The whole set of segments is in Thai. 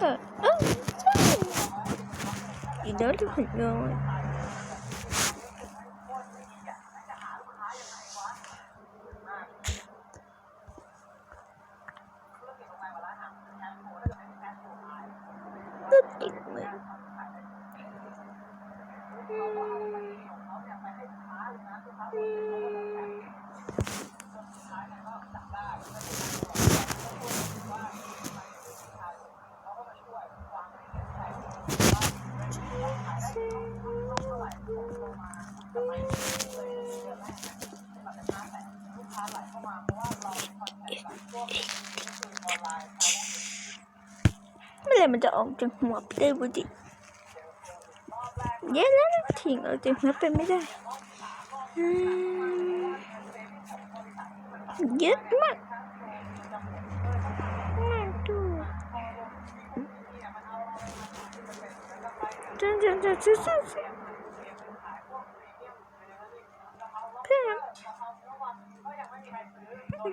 nữa ơ gì đó thì phải rồi Thank you. Rất ít người Mấy lại mình จะออกจากหัวไปได้บุดิเย้แล้วทิ้งเอาจากหัวไปไม่ได้เยอะมากมาด้วยจังจังจังจังจังจังเพื่อน ไ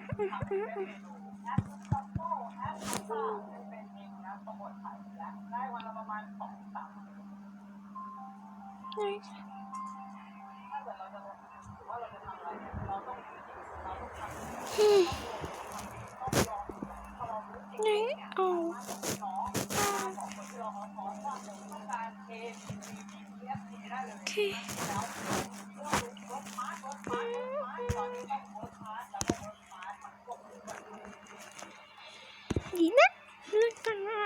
หนเอาโอเคดีนะเลือกตั้งนะ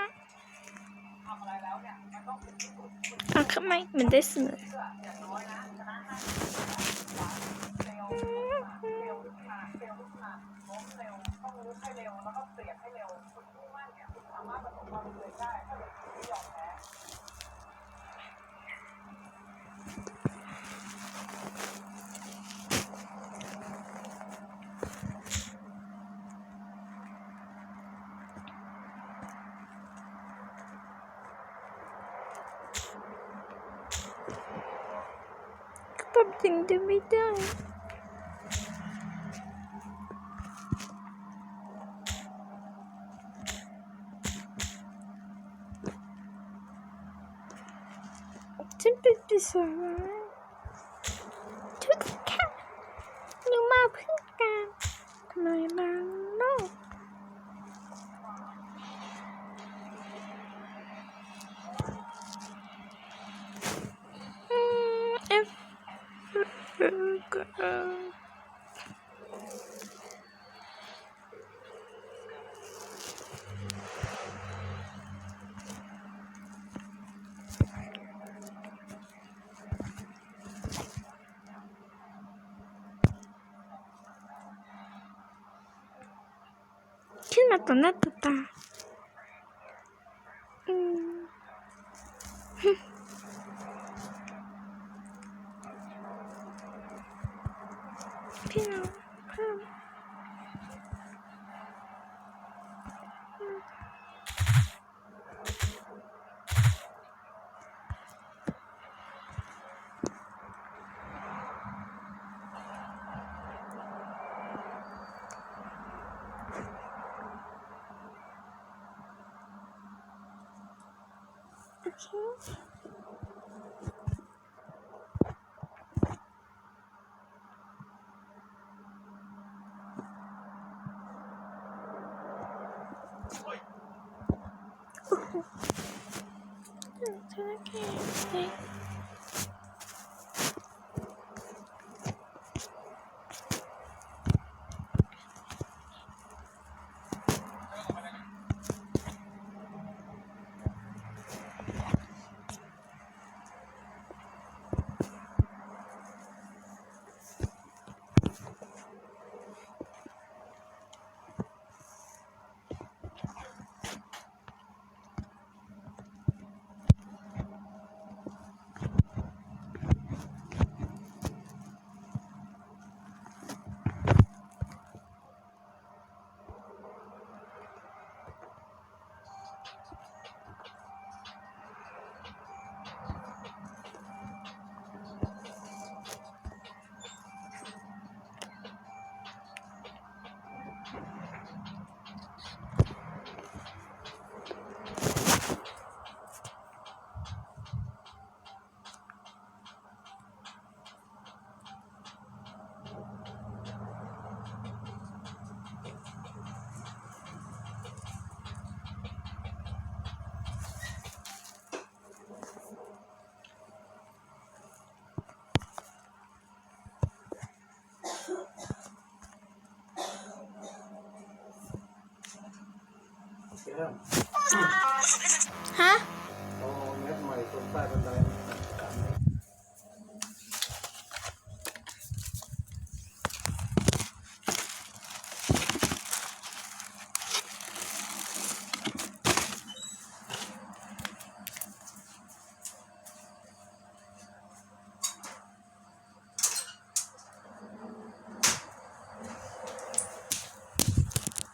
อะทำไมมันได้เสมอ ปรับสิ่งที่ไม่ได้ ฉันเป็นปีศาจร้ายทุกค่ะหนูมาเพื่อการทำลายล้างโลกอืมเอฟเออก็เออ ขึ้นมาต่อหน้าต่อตาอืม พี่น้องเพิ่ม โอเค Okay. เริ่มฮะเอาเม็ดใหม่ตรงใต้บันไดสามเม็ด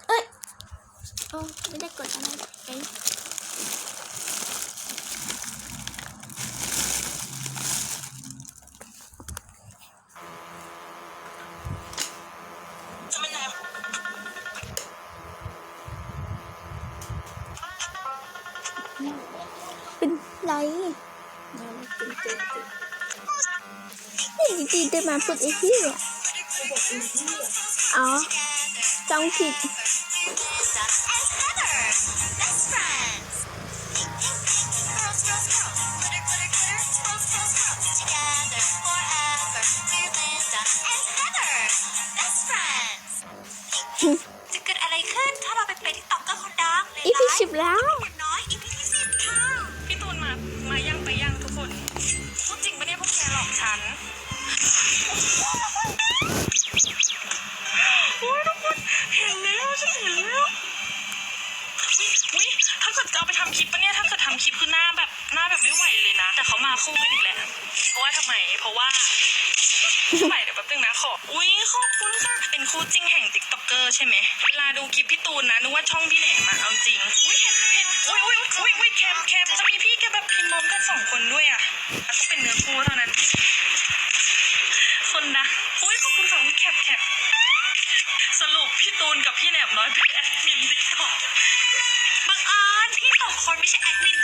เอ้ยโอ้ ไม่ได้กดอะไรเอ้ยเป็นไรนี่จีเดินมาพูดไอ้ที่อะอ๋อจองผิดำคลิปคือหน้าแบบหน้าแบบไม่ไหวเลยนะ แต่เขามาคู่กันอีกแล้วเพราะว่าทำไม เพราะว่าทำไมเดี๋ยวแป๊บนึงนะขอ อุ้ยขอบคุณค่ะ เป็นคู่จริงแห่งติ๊กต็อกเกอร์ใช่ไหมเวลาดูคลิปพี่ตูนนะนึกว่าช่องพี่แหนมอะเอาจริง อุ้ยเห็นเห็นอุ้ยอุ้ยอุ้ยอุ้ยแคมแคมจะมีพี่แกแบบพิมพ์พร้อมกันสองคนด้วยอะมันต้องเป็นเนื้อคู่เท่านั้น คนนะอุ้ยขอบคุณค่ะอุ้ยแคปแคปสรุปพี่ตูนกับพี่แหนมน้อยเป็นแอดมินติ๊กต็อกบังเอิญพี่สองคนไม่ใช่แอดมิน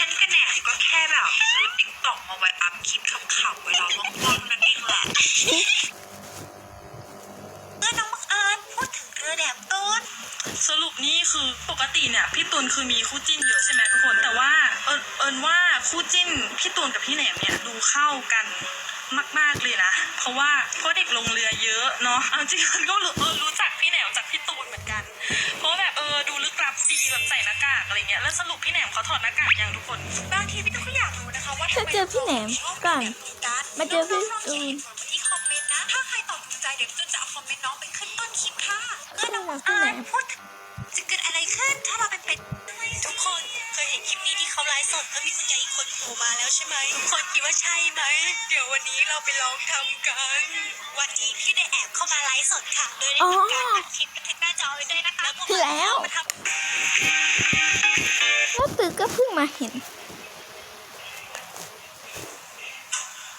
ฉันกับแหนมก็แค่แบบซื้อติ๊กต็อกมาไว้อัพคลิปขำๆเวลาว่างๆนั่นเองแหละเมื่อน้องบังเอิญพูดถึงเรือแหนมตูนสรุปนี่คือปกติเนี่ยพี่ตูนคือมีคู่จิ้นเยอะใช่ไหมทุกคนแต่ว่าเอิญเอิญว่าคู่จิ้นพี่ตูนกับพี่แหนมเนี่ยดูเข้ากันมากๆเลยนะ เพราะว่าเพราะเด็กลงเรือเยอะเนาะเอาจริงมันก็รู้เออรู้ เงี้ยแล้วสรุปพี่แหนมเขาถอดหน้ากากยังทุกคนบางทีพี่ตูนก็อยากรู้นะคะว่าถ้าเจอพี่แหนมก่อนมาเจอพี่ตูน ที่คอมเมนต์นะถ้าใครตอบถูกใจเดี๋ยวจุนจะเอาคอมเมนต์น้องไปขึ้นต้นคลิปค่ะเมื่อน้องพี่แหนมพูดถึง ทุกคนคิดว่าใช่ไหม เดี๋ยววันนี้เราไปลองทำกัน วันนี้พี่ได้แอบเข้ามาไลฟ์สดค่ะ โดยได้ทำการอัดคลิปบันทึกหน้าจอไว้ด้วยนะคะแล้วมาทำแล้วตื่นก็เพิ่งมาเห็น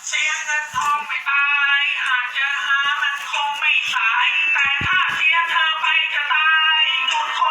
เสียเงินทองไม่ตายหากจะหามันคงไม่สาย แต่ถ้าเสียเธอไปจะตายจุดคน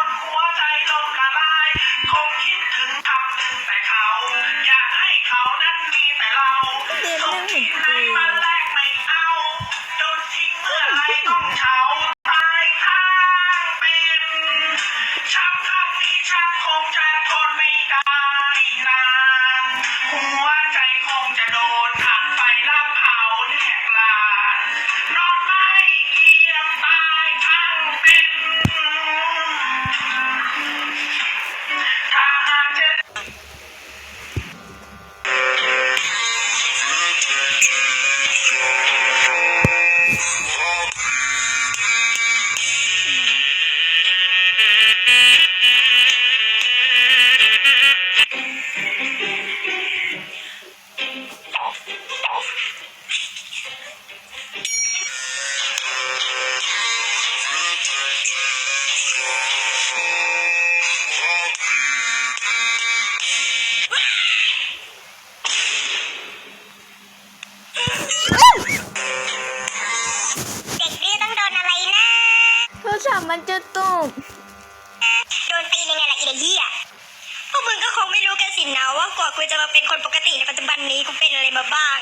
ติในปัจจุบันนี้กูเป็นอะไรมาบ้าง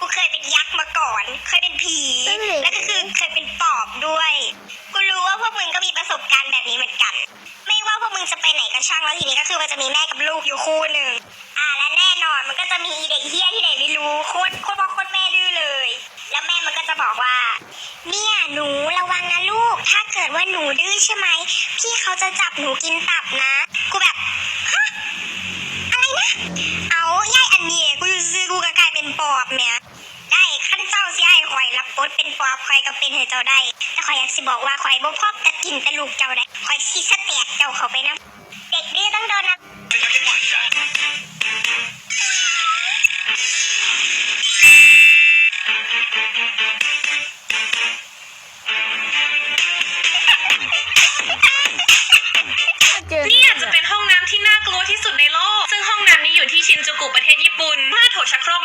กูเคยเป็นยักษ์มาก่อน เคยเป็นผี และก็คือเคยเป็นปอบด้วย กูรู้ว่าพวกมึงก็มีประสบการณ์แบบนี้เหมือนกัน ไม่ว่าพวกมึงจะไปไหนก็ช่างแล้วทีนี้ก็คือมันจะมีแม่กับลูกอยู่คู่หนึ่งอ่าและแน่นอนมันก็จะมีอีเด็กเฮี้ยที่ไหนไม่รู้โคตรโคตรพ่อโคตรแม่ดื้อเลย แล้วแม่มันก็จะบอกว่า เนี่ยหนูระวังนะลูก ถ้าเกิดว่าหนูดื้อใช่ไหมพี่เขาจะจับหนูกินตับนะ กูแบบ ฮะ อะไรนะ เอายายอันเนี้ยกูจะซื้อกูก็กลายเป็นปอบแหม่ได้ขั้นเจ้าสิไอ้ข่อยรับบทเป็นปอบข่อยก็ เป็นให้เจ้าได้แต่ข่อยอยากสิบอกว่าข่อยบ่พอกแต่กินแต่ลูกเจ้าได้ข่อยสิสะแตกเจ้าเข้าไปนะเด็กดื้อต้องโดนนะเจอนี่อาจจะเป็นห้องน้ำที่น่ากลัวที่สุดในโลก ซึ่งห้องน้ำนี้อยู่ที่ชินจูกุประเทศญี่ปุ่น เมื่อโถชักโครก